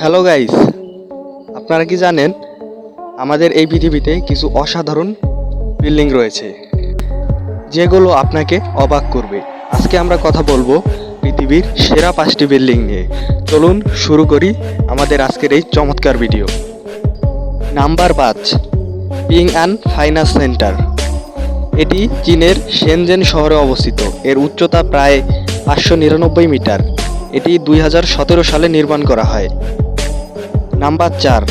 Hello guys আপনারা কি জানেন, আমাদের এই পৃথিবীতে কিছু অসাধারণ বিল্ডিং রয়েছে, যেগুলো আপনাকে অবাক করবে। আজকে আমরা কথা বলব পৃথিবীর সেরা পাঁচটি বিল্ডিং নিয়ে। চলুন শুরু করি আমাদের আজকের এই চমৎকার ভিডিও নাম্বার পাঁচ পিং অ্যান্ড ফাইন্যান্স সেন্টার এটি চীনের সেনজেন শহরে অবস্থিত। এর উচ্চতা প্রায় পাঁচশো নিরানব্বই মিটার। এটি দুই হাজার সতেরো সালে নির্মাণ করা হয়। নাম্বার চার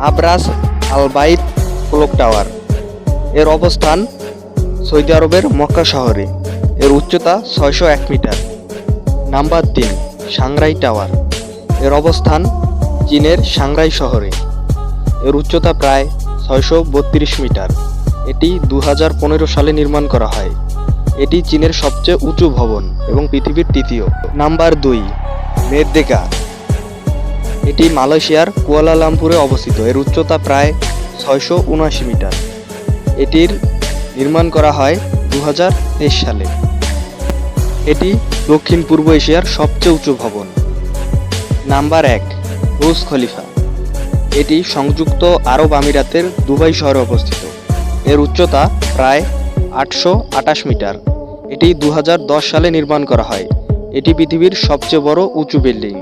আবরাস আলবাইত ক্লক টাওয়ার। এর অবস্থান সৌদি আরবের মক্কা শহরে। এর উচ্চতা ছয়শো এক মিটার। নাম্বার তিন, সাংরাই টাওয়ার। এর অবস্থান চীনের সাংরাই শহরে। এর উচ্চতা প্রায় ছয়শো বত্রিশ মিটার। এটি দু হাজার পনেরো সালে নির্মাণ করা হয়। এটি চীনের সবচেয়ে উঁচু ভবন এবং পৃথিবীর তৃতীয়। নাম্বার দুই মেরদেকা এটি মালয়েশিয়ার কুয়ালালামপুরে অবস্থিত। এর উচ্চতা প্রায় ছয়শো উনআশি মিটার। এটির নির্মাণ করা হয় দু হাজার তেইশ সালে। এটি দক্ষিণ পূর্ব এশিয়ার সবচেয়ে উঁচু ভবন। নাম্বার এক, বুর্জ খলিফা। এটি সংযুক্ত আরব আমিরাতের দুবাই শহরে অবস্থিত। এর উচ্চতা প্রায় আটশো আটাশ মিটার। এটি দু হাজার দশ সালে নির্মাণ করা হয়। এটি পৃথিবীর সবচেয়ে বড় উঁচু বিল্ডিং।